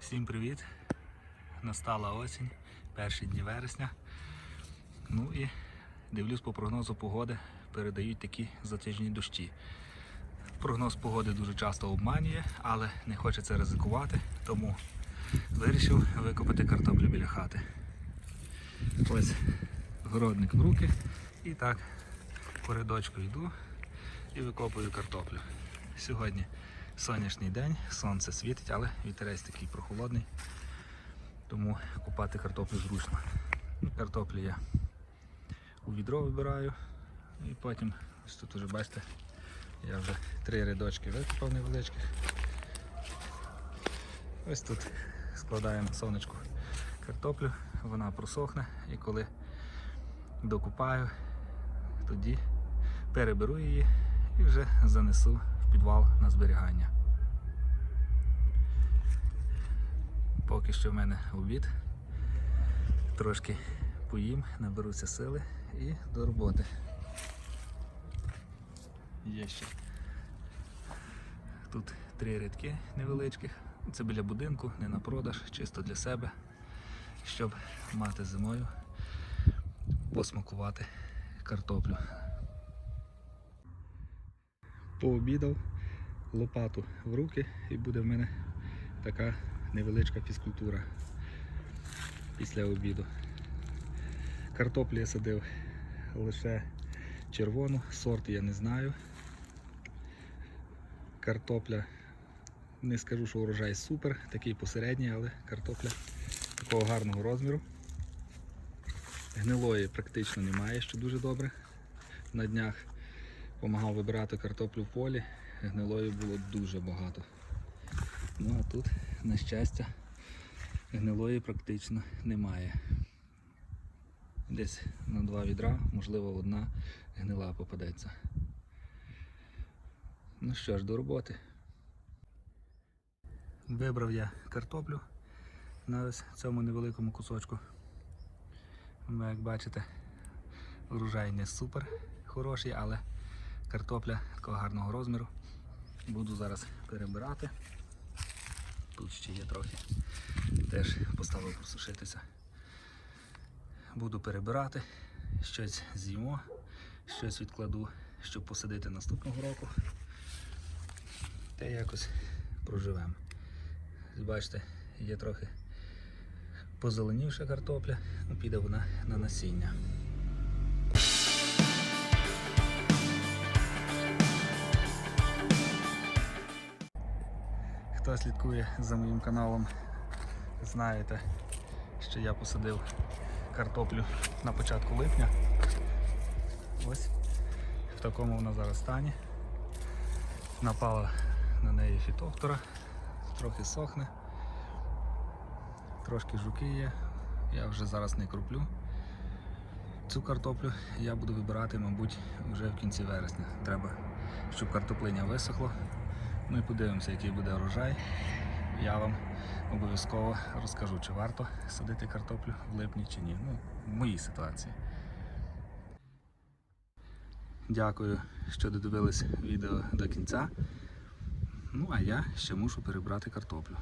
Всім привіт! Настала осінь, перші дні вересня. Ну і дивлюсь по прогнозу погоди, передають такі затяжні дощі. Прогноз погоди дуже часто обманює, але не хочеться ризикувати, тому вирішив викопати картоплю біля хати. Ось городник в руки і так по рядочку йду і викопую картоплю. Сьогодні сонячний день, сонце світить, але вітерець такий прохолодний, тому купати картоплю зручно. Ну, Картоплю я у відро вибираю і потім, ось тут вже бачите, я вже три рядочки викопав невеличких. Ось тут складаю на сонечку картоплю, вона просохне і коли докупаю, тоді переберу її і вже занесу підвал на зберігання. Поки що в мене обід. Трошки поїм, наберуся сили і до роботи. Є ще тут три рядки невеличких. Це біля будинку, не на продаж, чисто для себе, щоб мати зимою посмакувати картоплю. Пообідав лопату в руки і буде в мене така невеличка фізкультура після обіду. Картоплю я садив лише червону, сорт я не знаю. Картопля, не скажу, що урожай супер, такий посередній, але картопля такого гарного розміру. Гнилої практично немає, що дуже добре. На днях допомагав вибирати картоплю в полі, гнилої було дуже багато. Ну а тут, на щастя, гнилої практично немає. Десь на два відра, можливо, одна гнила попадеться. Ну що ж, до роботи. Вибрав я картоплю на ось цьому невеликому кусочку. Як бачите, урожай не супер хороший, але картопля такого гарного розміру. Буду зараз перебирати. Тут ще є трохи. Теж поставив просушитися. Буду перебирати, щось з'їмо, щось відкладу, щоб посадити наступного року. Та якось проживемо. Бачите, є трохи позеленівша картопля, ну, піде вона на насіння. Хто слідкує за моїм каналом, знаєте, що я посадив картоплю на початку липня. Ось в такому вона зараз стані. Напала на неї фітоптора, трохи сохне, трошки жуки є, я вже зараз не круплю. Цю картоплю я буду вибирати, мабуть, вже в кінці вересня. Треба, щоб картоплиня висохло. Ну і подивимося, який буде урожай. Я вам обов'язково розкажу, чи варто садити картоплю в липні чи ні. Ну, в моїй ситуації. Дякую, що додивились відео до кінця. Ну, а я ще мушу перебрати картоплю.